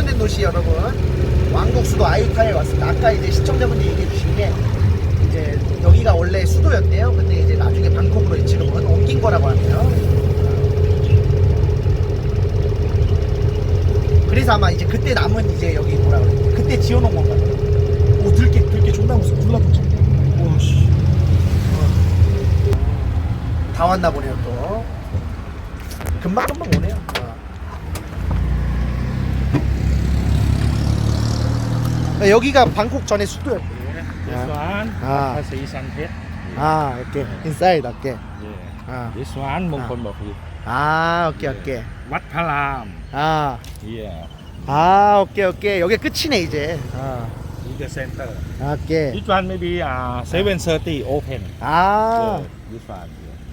세련된 도시 여러분 왕곡수도 아이파에 왔습니다. 아까 이제 시청자분들이 얘기해 주신 게 이제 여기가 원래 수도였대요. 근데 이제 나중에 방콕으로 지금은 옮긴 거라고 하네요. 그래서 아마 이제 그때 남은 이제 여기 뭐라 그래 그때 지어놓은 건가. 오 들깨 들깨 존나 무서워 졸라 붙여 와씨 다 왔나 보네요 또 금방 금방 오네요 어. 여기가 방콕 전에 수도였고 This one Ah. has a sunset. 아 오케이 인사이드 오케이. 아, This one Mongkol Bọc Hiệp. 아 오케이 오케이 Wat Phalam. 아, Yeah. 아 오케이 오케이 여기 끝이네 이제 아, In the center. 오케이 This one maybe uh, 7:30 open. 아 Yeah. This one.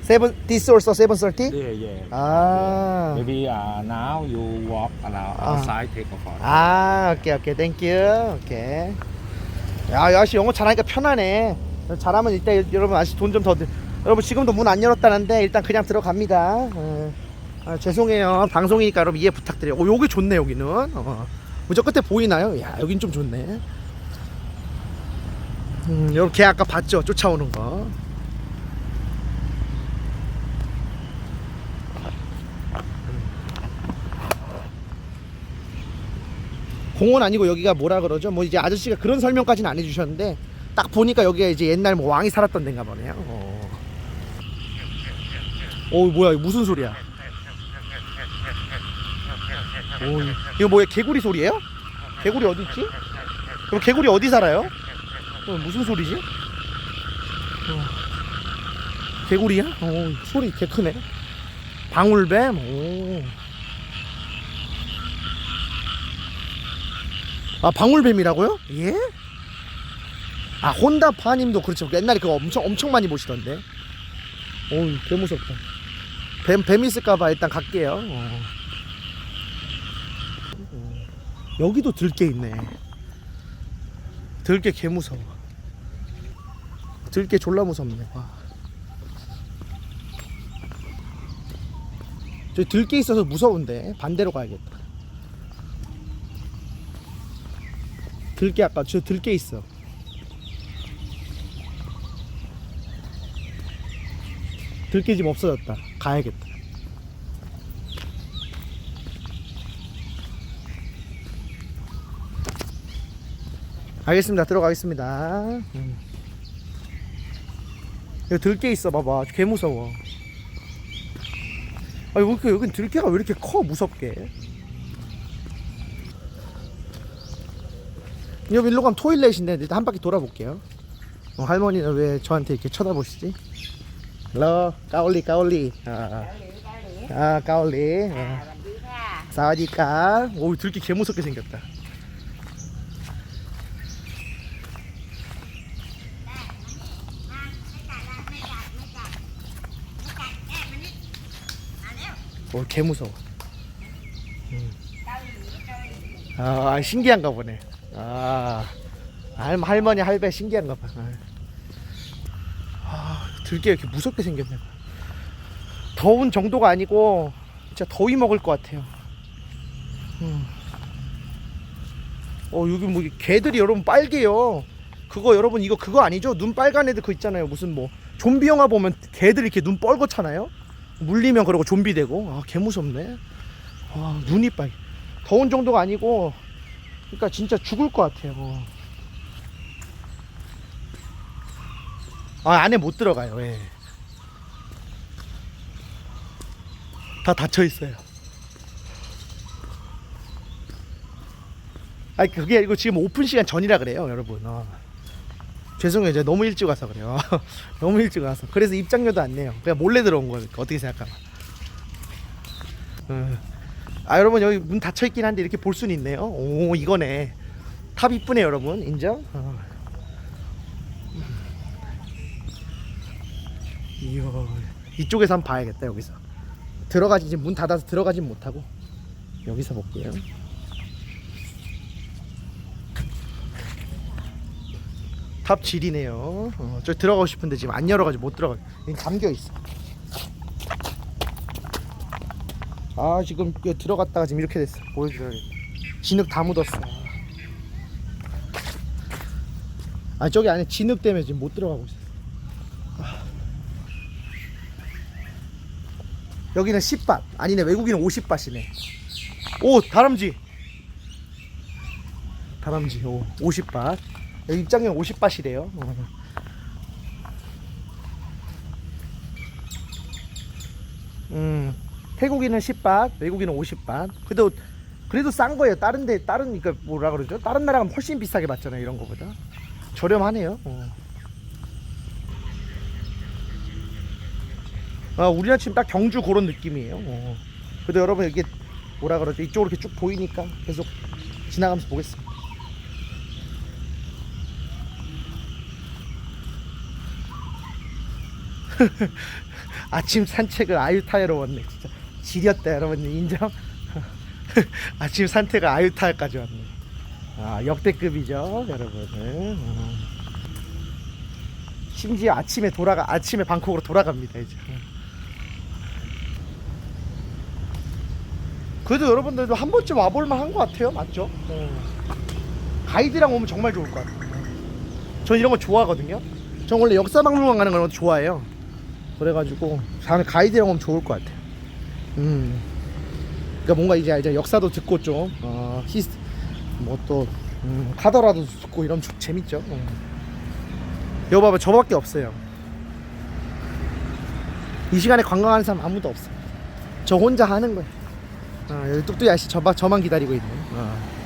Yeah. 디스 올서 세븐 썰티 Yeah, yeah. 아 Maybe uh, now you walk around Ah. outside take a photo. 아, 오케이, 오케이, 땡큐, 오케이. 야, 야씨 영어 잘하니까 편하네. 잘하면 일단 여러분 아시 돈 좀 더. 드- 여러분 지금도 문 안 열었다는데 일단 그냥 들어갑니다. 어. 아, 죄송해요. 방송이니까 여러분 이해 부탁드려요. 오, 여기 좋네 여기는. 어. 저 끝에 보이나요? 야, 여긴 좀 좋네. 음, 여러분 걔 아까 봤죠? 쫓아오는 거. 공원 아니고 여기가 뭐라 그러죠? 뭐 이제 아저씨가 그런 설명까지는 안 해주셨는데 딱 보니까 여기가 이제 옛날 뭐 왕이 살았던 데인가 보네요. 어. 오 뭐야 이거 무슨 소리야? 오 이거 뭐야 개구리 소리예요? 개구리 어디 있지? 그럼 개구리 어디 살아요? 어, 무슨 소리지? 어. 개구리야? 오 소리 개 크네. 방울뱀. 오. 아 방울뱀이라고요? 예? 아 혼다파님도 그렇죠 옛날에 그거 엄청 엄청 많이 보시던데 어우 개 무섭다 뱀, 뱀 있을까봐 일단 갈게요 어. 어. 여기도 들개 있네 들개 개 무서워 들개 졸라 무섭네 와. 저 들개 있어서 무서운데 반대로 가야겠다 들깨 아까 저 들깨 있어. 들깨 집 없어졌다. 가야겠다. 알겠습니다. 들어가겠습니다. 음. 여기 들깨 있어 봐봐. 개 무서워. 아니 왜 여긴 들깨가 왜 이렇게 커 무섭게? 여기 일로 가면 토일렛인데 일단 한 바퀴 돌아볼게요. 어, 할머니는 왜 저한테 이렇게 쳐다보시지? 러 까올리 까올리 아, 아, 아 까올리 아. 사와디까 오 들기 개 무섭게 생겼다. 오 개 무서워. 음. 아 신기한가 보네. 아 할, 할머니 할배 신기한가 봐. 아, 들게 이렇게 무섭게 생겼네. 더운 정도가 아니고 진짜 더위 먹을 것 같아요. 음. 어 여기 뭐 개들이 여러분 빨개요. 그거 여러분 이거 그거 아니죠? 눈 빨간 애들 그 있잖아요. 무슨 뭐 좀비 영화 보면 개들 이렇게 눈 뻘겋잖아요. 물리면 그러고 좀비 되고 아 개 무섭네. 와 눈이 빨. 더운 정도가 아니고 그러니까 진짜 죽을 것 같아요. 아 안에 못 들어가요. 예. 다 닫혀 있어요. 아니 그게 아니고 지금 오픈 시간 전이라 그래요, 여러분. 어. 죄송해요, 제가 너무 일찍 와서 그래요. 너무 일찍 와서. 그래서 입장료도 안 내요. 그냥 몰래 들어온 거니까 어떻게 생각하나. 어. 아 여러분 여기 문 닫혀 있긴 한데 이렇게 볼 수는 있네요. 오 이거네. 탑 이쁘네 여러분 인정? 어. 이야 이쪽에서 한번 봐야겠다 여기서 들어가지 지금 문 닫아서 들어가진 못하고 여기서 볼게요. 탑 질이네요. 어, 저 들어가고 싶은데 지금 안 열어가지고 못 들어가. 잠겨 있어. 아 지금 그 들어갔다가 지금 이렇게 됐어. 보여줘야겠다. 진흙 다 묻었어. 아 저기 안에 진흙 때문에 지금 못 들어가고 있어. 여기는 10밭 아니네 외국인은 50밭이네. 오 다람쥐. 다람쥐 오 50밭. 여기 입장료 50밭이래요. 어. 음 태국인은 10밭, 외국인은 50밭. 그래도 그래도 싼 거예요. 다른 데 다른 그러니까 뭐라 그러죠? 다른 나라 가면 훨씬 비싸게 받잖아요. 이런 거보다 저렴하네요. 어. 아 우리나라 지금 딱 경주 그런 느낌이에요. 어. 그래도 여러분 이게 뭐라 그러죠? 이쪽으로 이렇게 쭉 보이니까 계속 지나가면서 보겠습니다. 아침 산책을 아유타야로 왔네 진짜 지렸다 여러분들 인정? 아침 산책을 아유타야까지 왔네 아 역대급이죠 여러분들 어. 심지어 아침에 돌아가 아침에 방콕으로 돌아갑니다 이제 그래도 여러분들도 한 번쯤 와볼만 한 것 같아요 맞죠? 어. 가이드랑 오면 정말 좋을 것 같아요 전 이런 거 좋아하거든요 전 원래 역사박물관 가는 걸 좋아해요 그래가지고 다음에 가이드랑 오면 좋을 것 같아요. 음. 그러니까 뭔가 이제 이제 역사도 듣고 좀 어, 히스 뭐또 음, 카더라도 듣고 이러면 좀 재밌죠. 음. 여기 봐봐 저밖에 없어요. 이 시간에 관광하는 사람 아무도 없어. 저 혼자 하는 거야. 어, 여기 뚝뚝이 아저씨 저, 저만 기다리고 있네. 어.